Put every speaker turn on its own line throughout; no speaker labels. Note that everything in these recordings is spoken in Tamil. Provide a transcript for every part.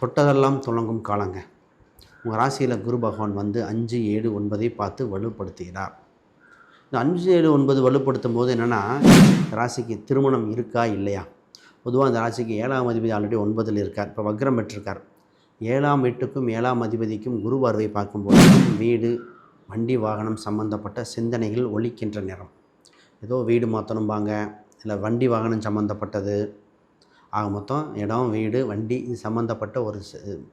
தொட்டதெல்லாம் துளங்கும் காலங்க. உங்கள் ராசியில் குரு பகவான் வந்து அஞ்சு ஏழு ஒன்பதை பார்த்து வலுப்படுத்துகிறார். இந்த அஞ்சு ஏழு ஒன்பது வலுப்படுத்தும் போது என்னென்னா ராசிக்கு திருமணம் இருக்கா இல்லையா? பொதுவாக அந்த ராசிக்கு ஏழாம் அதிபதி ஆல்ரெடி ஒன்பதில் இருக்கார். இப்போ வக்ரம் பெற்றிருக்கார். ஏழாம் வீட்டுக்கும் ஏழாம் அதிபதிக்கும் குரு பார்வை பார்க்கும்போது வீடு வண்டி வாகனம் சம்பந்தப்பட்ட சிந்தனைகள் ஒழிக்கின்ற நேரம் ஏதோ வீடு மாற்றணும்பாங்க இல்லை வண்டி வாகனம் சம்மந்தப்பட்டது ஆக மொத்தம் இடம் வீடு வண்டி இது சம்மந்தப்பட்ட ஒரு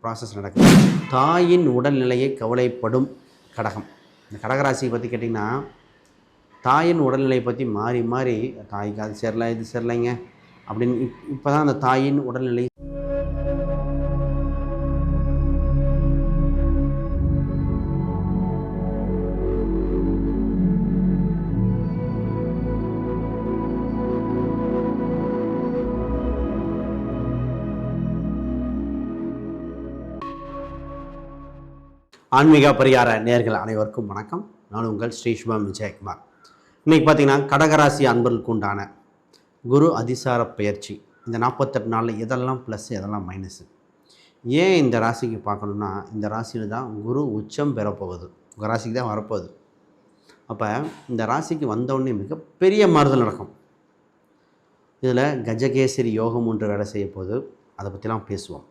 ப்ராசஸ் நடக்குது. தாயின் உடல்நிலையை கவலைப்படும் கடகம். இந்த கடகராசியை பற்றி கேட்டிங்கன்னா தாயின் உடல்நிலையை பற்றி மாறி மாறி தாய்க்கு அது சேரல இது சேரலைங்க அப்படின்னு இப் இப்போ தான் அந்த தாயின் உடல்நிலை ஆன்மீக பரிகார நேர்கள் அனைவருக்கும் வணக்கம். நான் உங்கள் ஸ்ரீ சுபம் விஜயகுமார். இன்றைக்கி பார்த்தீங்கன்னா கடகராசி அன்பர்களுக்கு உண்டான குரு அதிசார பயிற்சி. இந்த நாற்பத்தெட்டு நாளில் எதெல்லாம் ப்ளஸ் எதெல்லாம் மைனஸு ஏன் இந்த ராசிக்கு பார்க்கணுன்னா இந்த ராசியில் தான் குரு உச்சம் பெறப்போகுது. உங்கள் ராசிக்கு தான் வரப்போகுது. அப்போ இந்த ராசிக்கு வந்தவுடனே மிகப்பெரிய மாறுதல் நடக்கும். இதில் கஜகேசரி யோகம் ஒன்று வேலை செய்ய போகுது அதை பற்றிலாம் பேசுவோம்.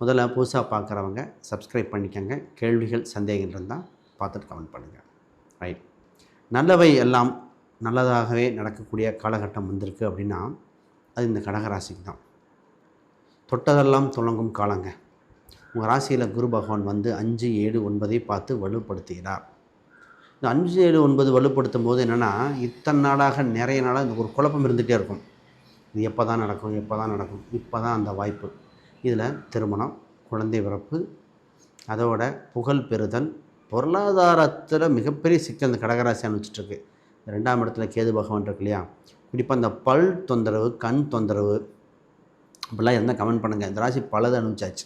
முதல்ல புதுசாக பார்க்குறவங்க சப்ஸ்கிரைப் பண்ணிக்கோங்க. கேள்விகள் சந்தேகங்கள் இருந்தால் பார்த்துட்டு கமெண்ட் பண்ணுங்கள் ரைட் நல்லவை எல்லாம் நல்லதாகவே நடக்கக்கூடிய காலகட்டம் வந்திருக்கு அப்படின்னா அது இந்த கடகராசிக்கு தான். தொட்டதெல்லாம் துளங்கும் காலங்க. உங்கள் ராசியில் குரு பகவான் வந்து அஞ்சு ஏழு ஒன்பதை பார்த்து வலுப்படுத்துகிறார். இந்த அஞ்சு ஏழு ஒன்பது வலுப்படுத்தும் போது என்னென்னா இத்தனை நாளாக நிறைய நாளாக இந்த ஒரு குழப்பம் இருந்துகிட்டே இருக்கும். இது எப்போ தான் நடக்கும் எப்போ தான் நடக்கும் இப்போ தான் அந்த வாய்ப்பு. இதில் திருமணம் குழந்தை பிறப்பு அதோட புகழ் பெறுதல் பொருளாதாரத்தில் மிகப்பெரிய சிக்கல் இந்த கடகராசி அனுப்பிச்சிட்ருக்கு ரெண்டாம் இடத்துல கேது பகவான் இருக்கு இல்லையா? குறிப்பாக இந்த பல் தொந்தரவு கண் தொந்தரவு அப்படிலாம் இருந்தால் கமெண்ட் பண்ணுங்கள் இந்த ராசி பலதை அனுப்பிச்சாச்சு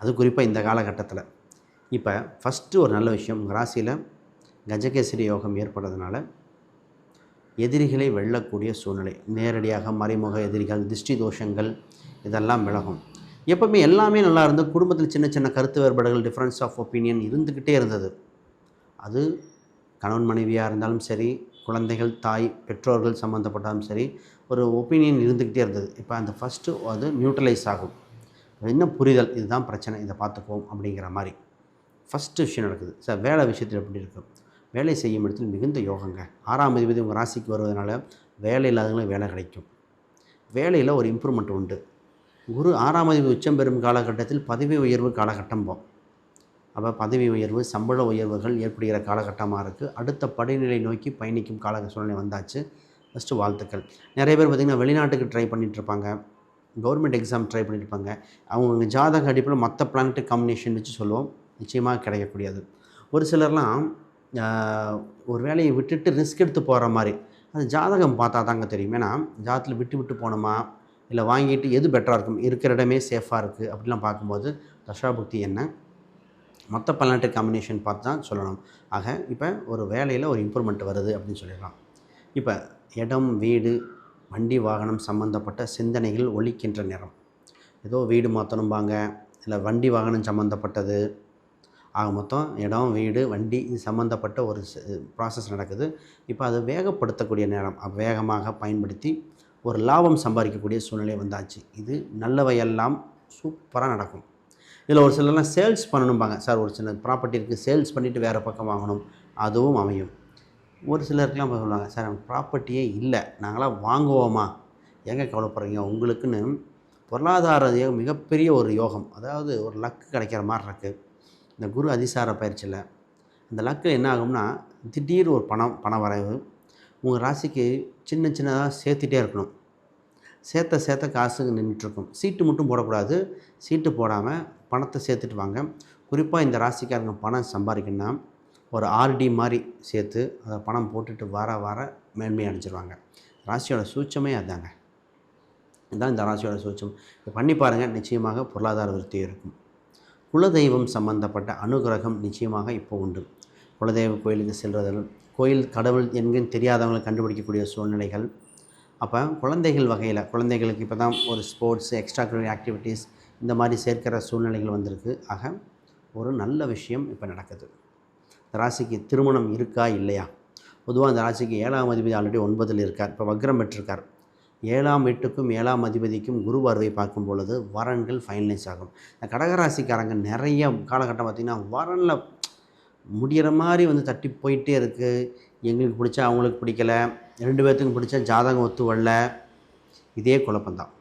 அது குறிப்பாக இந்த காலகட்டத்தில். இப்போ ஃபஸ்ட்டு ஒரு நல்ல விஷயம் உங்கள் ராசியில் கஜகேசரி யோகம் ஏற்படுறதுனால எதிரிகளை வெல்லக்கூடிய சூழ்நிலை. நேரடியாக மறைமுக எதிரிகள் திருஷ்டி தோஷங்கள் இதெல்லாம் விலகும். எப்பவுமே எல்லாமே நல்லா இருந்து குடும்பத்தில் சின்ன சின்ன கருத்து வேறுபாடுகள் டிஃப்ரென்ஸ் ஆஃப் ஒப்பீனியன் இருந்துக்கிட்டே இருந்தது. அது கணவன் மனைவியாக இருந்தாலும் சரி குழந்தைகள் தாய் பெற்றோர்கள் சம்மந்தப்பட்டாலும் சரி ஒரு ஒப்பீனியன் இருந்துக்கிட்டே இருந்தது. இப்போ அந்த ஃபஸ்ட்டு அது நியூட்ரலைஸ் ஆகும். என்ன புரிதல் இதுதான் பிரச்சனை இதை பார்த்துக்குவோம் அப்படிங்கிற மாதிரி. ஃபஸ்ட்டு விஷயம் நடக்குது. சார் வேலை விஷயத்தில் எப்படி இருக்கும் வேலை செய்யும் இடத்தில் மிகுந்த யோகங்க. ஆறாம் அதிபதி உங்கள் ராசிக்கு வருவதனால வேலை இல்லாதவங்களும் வேலை கிடைக்கும். வேலையில் ஒரு இம்ப்ரூவ்மெண்ட் உண்டு. குரு ஆறாம் அதிபதி உச்சம் பெறும் காலகட்டத்தில் பதவி உயர்வு காலகட்டம் போ அப்போ பதவி உயர்வு சம்பள உயர்வுகள் ஏற்படுகிற காலகட்டமாக இருக்குது அடுத்த படிநிலை நோக்கி பயணிக்கும் கால சூழ்நிலை வந்தாச்சு. ஃபஸ்ட்டு வாழ்த்துக்கள். நிறைய பேர் பார்த்திங்கன்னா வெளிநாட்டுக்கு ட்ரை பண்ணிகிட்ருப்பாங்க கவர்மெண்ட் எக்ஸாம் ட்ரை பண்ணியிருப்பாங்க அவங்க ஜாதக அடிப்படையில் மற்ற பிளானட்டு காம்பினேஷன் வச்சு சொல்லுவோம். நிச்சயமாக கிடைக்கக்கூடியது. ஒரு சிலர்லாம் ஒரு வேலையை விட்டுட்டு ரிஸ்க் எடுத்து போகிற மாதிரி. அது ஜாதகம் பார்த்தா தாங்க தெரியும். ஏன்னா ஜாதத்தில் விட்டு விட்டு போனோமா இல்லை வாங்கிட்டு எது பெட்டராக இருக்கும்? இருக்கிற இடமே சேஃபாக இருக்குது அப்படிலாம் பார்க்கும்போது தசாபுக்தி என்ன? மொத்த பல்நாட்டு காம்பினேஷன் பார்த்து தான் சொல்லணும். ஆக இப்போ ஒரு வேலையில் ஒரு இம்ப்ரூவ்மெண்ட் வருது அப்படின்னு சொல்லிடலாம். இப்போ இடம் வீடு வண்டி வாகனம் சம்மந்தப்பட்ட சிந்தனைகள் ஒழிக்கின்ற நேரம். ஏதோ வீடு மாற்றணும்பாங்க இல்லை வண்டி வாகனம் சம்மந்தப்பட்டது ஆக மொத்தம் இடம் வீடு வண்டி இது சம்மந்தப்பட்ட ஒரு ப்ராசஸ் நடக்குது. இப்போ அதை வேகப்படுத்தக்கூடிய நேரம். வேகமாக பயன்படுத்தி ஒரு லாபம் சம்பாதிக்கக்கூடிய சூழ்நிலை வந்தாச்சு. இது நல்லவையெல்லாம் சூப்பராக நடக்கும். இதில் ஒரு சிலர்லாம் சேல்ஸ் பண்ணணும்பாங்க. சார் ஒரு சில ப்ராப்பர்ட்டி இருக்குது சேல்ஸ் பண்ணிவிட்டு வேறு பக்கம் வாங்கணும். அதுவும் அமையும். ஒரு சிலருக்குலாம் சொல்லுவாங்க. சார் ப்ராப்பர்ட்டியே இல்லை. நாங்களாம் வாங்குவோமா? எங்கே கவலைப்படுறீங்க? உங்களுக்குன்னு பொருளாதார மிகப்பெரிய ஒரு யோகம். அதாவது ஒரு லக்கு கிடைக்கிற மாதிரி இருக்குது இந்த குரு அதிசார பயிற்சியில் அந்த லக்கு என்ன ஆகும்னா திடீர் ஒரு பணம் பண வரவு உங்கள் ராசிக்கு சின்ன சின்னதாக சேர்த்துட்டே இருக்கணும். சேர்த்த சேர்த்த காசு நின்றுட்டுருக்கும் சீட்டு மட்டும் போடக்கூடாது. சீட்டு போடாமல் பணத்தை சேர்த்துட்டு வாங்க. குறிப்பாக இந்த ராசிக்காரங்க பணம் சம்பாதிக்கணும்னா ஒரு ஆர்டி மாதிரி சேர்த்து அதை பணம் போட்டுட்டு வார வார மேன்மை அடைஞ்சிருவாங்க. ராசியோட சூட்சமே அதாங்க. இதுதான் இந்த ராசியோட சூட்சம். இப்போ பண்ணி பாருங்கள் நிச்சயமாக பொருளாதார விருத்தி இருக்கும். குலதெய்வம் சம்பந்தப்பட்ட அனுகிரகம் நிச்சயமாக இப்போ உண்டு. குலதெய்வ கோயிலுக்கு செல்வதில் கோயில் கடவுள் எங்கன்னு தெரியாதவங்களை கண்டுபிடிக்கக்கூடிய சூழ்நிலைகள். அப்போ குழந்தைகள் வகையில் குழந்தைகளுக்கு இப்போ தான் ஒரு ஸ்போர்ட்ஸ் எக்ஸ்ட்ரா கரிக்குலர் ஆக்டிவிட்டீஸ் இந்த மாதிரி சேர்க்கிற சூழ்நிலைகள் வந்திருக்கு. ஆக ஒரு நல்ல விஷயம் இப்போ நடக்குது. இந்த ராசிக்கு திருமணம் இருக்கா இல்லையா? பொதுவாக இந்த ராசிக்கு ஏழாம் அதிபதி ஆல்ரெடி ஒன்பதில் இருக்கார். இப்போ வக்ரம் பெற்றிருக்கார். ஏழாம் வீட்டுக்கும் ஏழாம் அதிபதிக்கும் குரு பார்வை பார்க்கும் பொழுது வரன்கள் ஃபைனலைஸ் ஆகும். இந்த கடகராசிக்காரங்க நிறைய காலகட்டம் பார்த்திங்கன்னா வரனில் முடிகிற மாதிரி வந்து தட்டி போயிட்டே இருக்குது எங்களுக்கு பிடிச்சா அவங்களுக்கு பிடிக்கல. ரெண்டு பேர்த்துக்கும் பிடிச்சா ஜாதகம் ஒத்து வரல. இதே குழப்பம்தான்.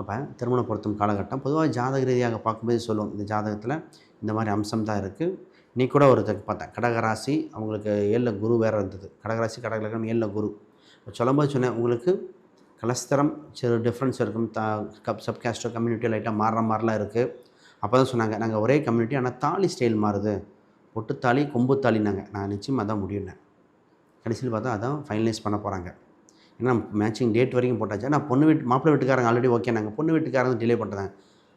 அப்போ திருமண பொருத்தம் காலகட்டம் பொதுவாக ஜாதக ரீதியாக பார்க்கும்போது சொல்லுவோம் இந்த ஜாதகத்தில் இந்த மாதிரி அம்சம் தான் இருக்குது நீ கூட ஒருத்தருக்கு பார்த்தேன். கடகராசி அவங்களுக்கு ஏழில் குரு வேறு இருந்தது. கடகராசி கடகலகம் ஏழில் குரு. சொல்லும்போது சொன்னேன் உங்களுக்கு கலஸ்தரம் சிறு டிஃப்ரென்ஸ் இருக்கும். த கப் சப்காஸ்டோ கம்யூனிட்டி லைட்டாக மாறுற மாதிரிலாம் இருக்குது அப்போ தான் சொன்னாங்க நாங்கள் ஒரே கம்யூனிட்டி ஆனால் தாலி ஸ்டைல் மாறுது. ஒட்டுத்தாலி கொம்புத்தாலினாங்க நான் நிச்சயமாக அதான் முடியும்னேன் கடைசியில் பார்த்தா அதான் ஃபைனலைஸ் பண்ண போகிறாங்க ஏன்னா மேட்சிங் டேட் வரைக்கும் போட்டாச்சு? நான் பொண்ணு வீட்டு மாப்பிள்ளை வீட்டுக்காரங்க ஆல்ரெடி ஓகே நாங்கள் பொண்ணு வீட்டுக்காரங்க டிலே பண்ணுறாங்க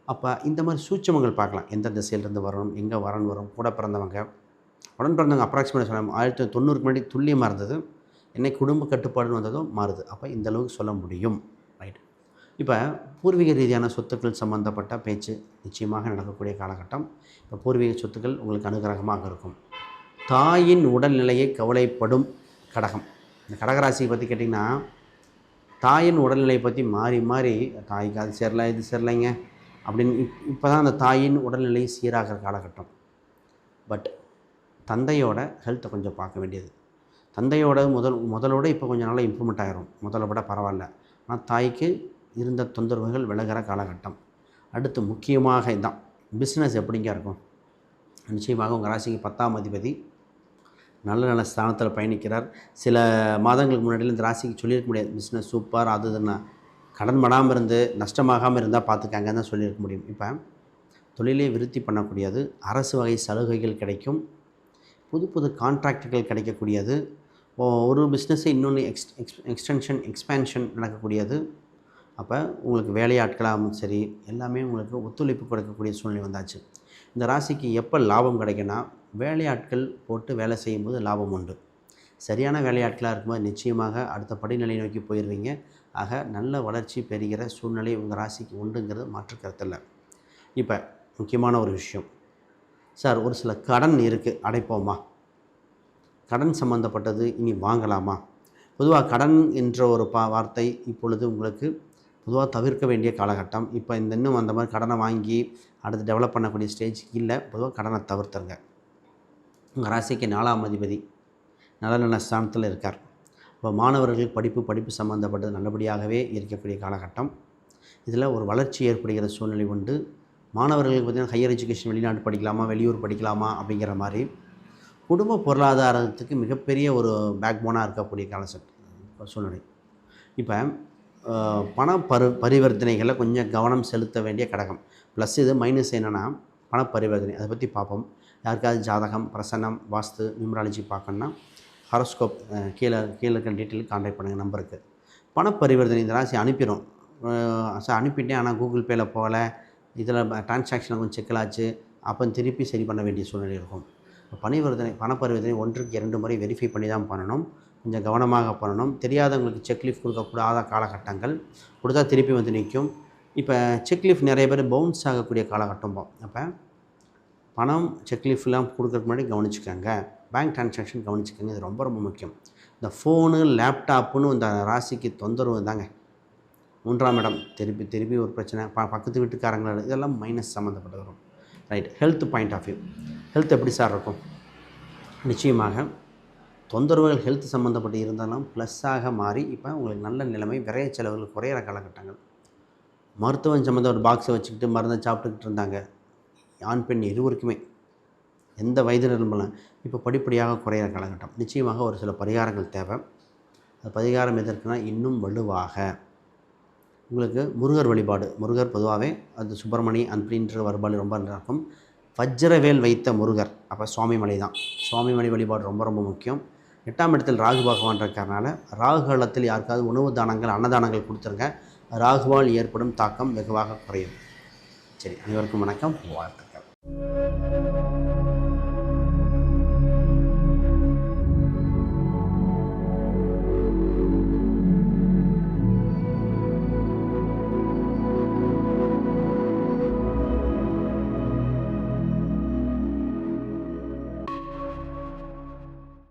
அப்போ இந்த மாதிரி சூட்சமங்கள் பார்க்கலாம். எந்த திசையிலேருந்து வரணும் எங்கே வரணும் வரும் கூட பிறந்தவங்க. உடன் பிறந்தவங்க அப்ராக்சிமேட் சொல்லலாம் ஆயிரத்தி தொண்ணூறுக்கு முன்னாடி துல்லியமாக இருந்தது. என்னை குடும்ப கட்டுப்பாடுன்னு வந்ததும் மாறுது. அப்போ இந்த அளவுக்கு சொல்ல முடியும். இப்போ பூர்வீக ரீதியான சொத்துக்கள் சம்மந்தப்பட்ட பேச்சு நிச்சயமாக நடக்கக்கூடிய காலகட்டம். இப்போ பூர்வீக சொத்துக்கள் உங்களுக்கு அனுகிரகமாக இருக்கும். தாயின் உடல்நிலையை கவலைப்படும் கடகம். இந்த கடகராசியை பற்றி கேட்டிங்கன்னா தாயின் உடல்நிலையை பற்றி மாறி மாறி தாய்க்கு அது சேரல இது சேரலைங்க அப்படின்னு இப் இப்போ தான் அந்த தாயின் உடல்நிலை சீராகிற காலகட்டம். பட் தந்தையோட ஹெல்த்தை கொஞ்சம் பார்க்க வேண்டியது. தந்தையோட முதல் முதலோட இப்போ கொஞ்சம் நாளாக இம்ப்ரூவ்மெண்ட் ஆகிரும் முதல்ல விட பரவாயில்ல. ஆனால் தாய்க்கு இருந்த தொந்தரவுகள் விலகிற காலகட்டம். அடுத்து முக்கியமாக இதான். பிஸ்னஸ் எப்படிங்க இருக்கும்? நிச்சயமாக உங்கள் ராசிக்கு பத்தாம் அதிபதி நல்ல நல்ல ஸ்தானத்தில் பயணிக்கிறார். சில மாதங்களுக்கு முன்னாடியில் இந்த ராசிக்கு சொல்லியிருக்க முடியாது. பிஸ்னஸ் சூப்பர் அது இதுன்னா கடன் படாமல் இருந்து நஷ்டமாகாமல் இருந்தால் பார்த்துக்காங்க தான் சொல்லியிருக்க முடியும். இப்போ தொழிலே விருத்தி பண்ணக்கூடியது அரசு வகை சலுகைகள் கிடைக்கும். புது புது கான்ட்ராக்டுகள் கிடைக்கக்கூடியது. ஓ- ஒரு பிஸ்னஸை இன்னொன்று எக்ஸ் எக்ஸ் எக்ஸ்டென்ஷன் எக்ஸ்பேன்ஷன் நடக்கக்கூடியது. அப்போ உங்களுக்கு வேலையாட்களாகவும் சரி எல்லாமே உங்களுக்கு ஒத்துழைப்பு கொடுக்கக்கூடிய சூழ்நிலை வந்தாச்சு. இந்த ராசிக்கு எப்போ லாபம் கிடைக்குன்னா வேலையாட்கள் போட்டு வேலை செய்யும்போது லாபம் உண்டு. சரியான வேலையாட்களாக இருக்கும்போது நிச்சயமாக அடுத்த படிநிலை நோக்கி போயிடுவீங்க. ஆக நல்ல வளர்ச்சி பெறுகிற சூழ்நிலை உங்கள் ராசிக்கு உண்டுங்கிறது மாற்றுக்கருத்தில்லை. இப்போ முக்கியமான ஒரு விஷயம். சார் ஒரு சில கடன் இருக்குது அடைப்போமா? கடன் சம்மந்தப்பட்டது இனி வாங்கலாமா? பொதுவாக கடன் என்ற ஒரு பா வார்த்தை இப்பொழுது உங்களுக்கு பொதுவாக தவிர்க்க வேண்டிய காலகட்டம். இப்போ இந்த இன்னும் அந்த மாதிரி கடனை வாங்கி அடுத்து டெவலப் பண்ணக்கூடிய ஸ்டேஜுக்கு இல்லை. பொதுவாக கடனை தவிர்த்துருங்க. உங்கள் ராசிக்கு நாலாம் அதிபதி நல்ல நல்ல ஸ்தானத்தில் இருக்கார். இப்போ மாணவர்கள் படிப்பு படிப்பு சம்மந்தப்பட்டது நல்லபடியாகவே இருக்கக்கூடிய காலகட்டம். இதில் ஒரு வளர்ச்சி ஏற்படுகிற சூழ்நிலை உண்டு. மாணவர்களுக்கு பார்த்திங்கன்னா ஹையர் எஜுகேஷன் வெளிநாட்டு படிக்கலாமா வெளியூர் படிக்கலாமா அப்படிங்கிற மாதிரி குடும்ப பொருளாதாரத்துக்கு மிகப்பெரிய ஒரு பேக் போனாக இருக்கக்கூடிய கால சூழ்நிலை. இப்போ பண பரு பரிவர்த்தனைகளில் கொஞ்சம் கவனம் செலுத்த வேண்டிய கடகம். ப்ளஸ் இது மைனஸ் என்னென்னா பண பரிவர்த்தனை அதை பற்றி பார்ப்போம் யாருக்காவது ஜாதகம் பிரசன்னம் வாஸ்து நியூமராலஜி பார்க்கணுன்னா ஹாரோஸ்கோப் கீழே கீழே இருக்கிற டீட்டெயில் கான்டாக்ட் பண்ணுங்கள் நம்பருக்கு பண பரிவர்த்தனை இந்த ராசி அனுப்பிடும் சார் அனுப்பிட்டேன். ஆனால் கூகுள் பேயில் போகல. இதில் டிரான்சாக்ஷன் கொஞ்சம் சிக்கலாச்சு அப்போ திருப்பி சரி பண்ண வேண்டிய சூழ்நிலை இருக்கும். பரிவர்த்தனை பண பரிவர்த்தனை ஒன்றுக்கு இரண்டு முறை வெரிஃபை பண்ணி தான் பண்ணணும். கொஞ்சம் கவனமாக பண்ணணும். தெரியாதவங்களுக்கு செக்லீஃப் கொடுக்கக்கூடாத காலகட்டங்கள் கொடுத்தா திருப்பி வந்து நிற்கும். இப்போ செக்லீஃப் நிறைய பேர் பவுன்ஸ் ஆகக்கூடிய காலகட்டம் அப்போ பணம் செக்லீஃப்லாம் கொடுக்கறதுக்கு முன்னாடி கவனிச்சுக்கோங்க. பேங்க் டிரான்சாக்ஷன் கவனிச்சுக்கோங்க. இது ரொம்ப ரொம்ப முக்கியம். இந்த ஃபோனு லேப்டாப்புன்னு இந்த ராசிக்கு தொந்தரவு தாங்க. மூன்றாம் இடம். திருப்பி திருப்பி ஒரு பிரச்சனை. ப பக்கத்து வீட்டுக்காரங்களோட இதெல்லாம் மைனஸ் சம்மந்தப்பட்டு வரும். Right health point of view health எப்படி சார் இருக்கும்? நிச்சயமாக தொந்தரவுகள் ஹெல்த் சம்மந்தப்பட்டு இருந்தாலும் ப்ளஸ்ஸாக மாறி இப்போ உங்களுக்கு நல்ல நிலைமை விரைய செலவுகள் குறையிற காலகட்டங்கள். மருத்துவம் சம்மந்த ஒரு பாக்ஸை வச்சுக்கிட்டு மருந்தை சாப்பிட்டுக்கிட்டு இருந்தாங்க. ஆண் பெண் இருவருக்குமே. எந்த வயது இருந்தாலும் இப்போ படிப்படியாக குறையிற காலகட்டம். நிச்சயமாக ஒரு சில பரிகாரங்கள் தேவை. அது பரிகாரம் எதற்குனா இன்னும் வலுவாக. உங்களுக்கு முருகர் வழிபாடு. முருகர் பொதுவாகவே அது சுப்பிரமணி அப்படின்ற வழிபாடு ரொம்ப நல்லாயிருக்கும். வஜ்ரவேல் வைத்த முருகர். அப்போ சுவாமிமலை தான். சுவாமிமலை வழிபாடு ரொம்ப ரொம்ப முக்கியம். எட்டாம் இடத்தில் ராகு பகவான் இருக்கிறனால ராகு காலத்தில் யாருக்காவது உணவு தானங்கள் அன்னதானங்கள் கொடுத்துருங்க. ராகுவால் ஏற்படும் தாக்கம் வெகுவாக குறையும். சரி அனைவருக்கும் வணக்கம். வாழ்த்துக்கள்.